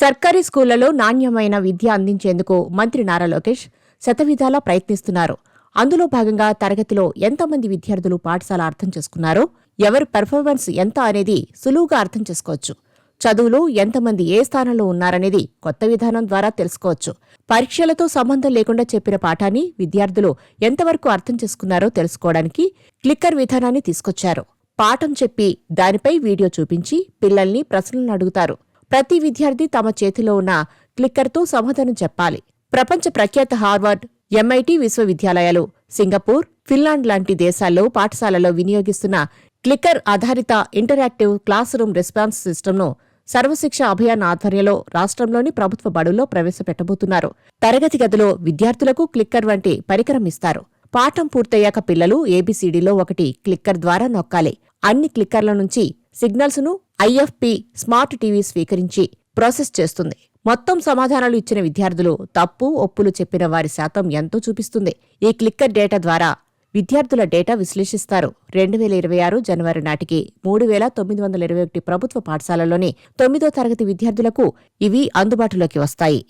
సర్కారీ స్కూళ్ళలో నాణ్యమైన విద్య అందించేందుకు మంత్రి నారా లోకేష్ శతవిధాలా ప్రయత్నిస్తున్నారు. అందులో భాగంగా తరగతిలో ఎంతమంది విద్యార్థులు పాఠశాల అర్థం చేసుకున్నారో ఎవరి పెర్ఫార్మెన్స్ ఎంత అనేది సులువుగా అర్థం చేసుకోవచ్చు. చదువులో ఎంతమంది ఏ స్థానంలో ఉన్నారనేది కొత్త విధానం ద్వారా తెలుసుకోవచ్చు. పరీక్షలతో సంబంధం లేకుండా చెప్పిన పాఠాన్ని విద్యార్థులు ఎంతవరకు అర్థం చేసుకున్నారో తెలుసుకోవడానికి క్లిక్కర్ విధానాన్ని తీసుకొచ్చారు. పాఠం చెప్పి దానిపై వీడియో చూపించి పిల్లల్ని ప్రశ్నలను అడుగుతారు. ప్రతి విద్యార్థి తమ చేతిలో ఉన్న క్లిక్కర్తో సమాధానం చెప్పాలి. ప్రపంచ ప్రఖ్యాత హార్వర్డ్ ఎంఐటి విశ్వవిద్యాలయాలు సింగపూర్ ఫిన్లాండ్ లాంటి దేశాల్లో పాఠశాలలో వినియోగిస్తున్న క్లిక్కర్ ఆధారిత ఇంటరాక్టివ్ క్లాస్ రూమ్ రెస్పాన్స్ సిస్టమ్ను సర్వశిక్ష అభియాన్ ఆధ్వర్యంలో రాష్ట్రంలోని ప్రభుత్వ బడుల్లో ప్రవేశపెట్టబోతున్నారు. తరగతి గదిలో విద్యార్థులకు క్లిక్కర్ వంటి పరికరం ఇస్తారు. పాఠం పూర్తయ్యాక పిల్లలు ఏబీసీడీలో ఒకటి క్లిక్కర్ ద్వారా నొక్కాలి. అన్ని క్లిక్కర్ల నుంచి సిగ్నల్స్ను ఐఎఫ్పి స్మార్ట్ టీవీ స్వీకరించి ప్రాసెస్ చేస్తుంది. మొత్తం సమాధానాలు ఇచ్చిన విద్యార్థులు తప్పు ఒప్పులు చెప్పిన వారి శాతం ఎంతో చూపిస్తుంది. ఈ క్లిక్కర్ డేటా ద్వారా విద్యార్థుల డేటా విశ్లేషిస్తారు. రెండు వేల ఇరవై ఆరు జనవరి నాటికి మూడు వేల తొమ్మిది వందల ఇరవై ఒకటి ప్రభుత్వ పాఠశాలల్లోని తొమ్మిదో తరగతి విద్యార్థులకు ఇవి అందుబాటులోకి వస్తాయి.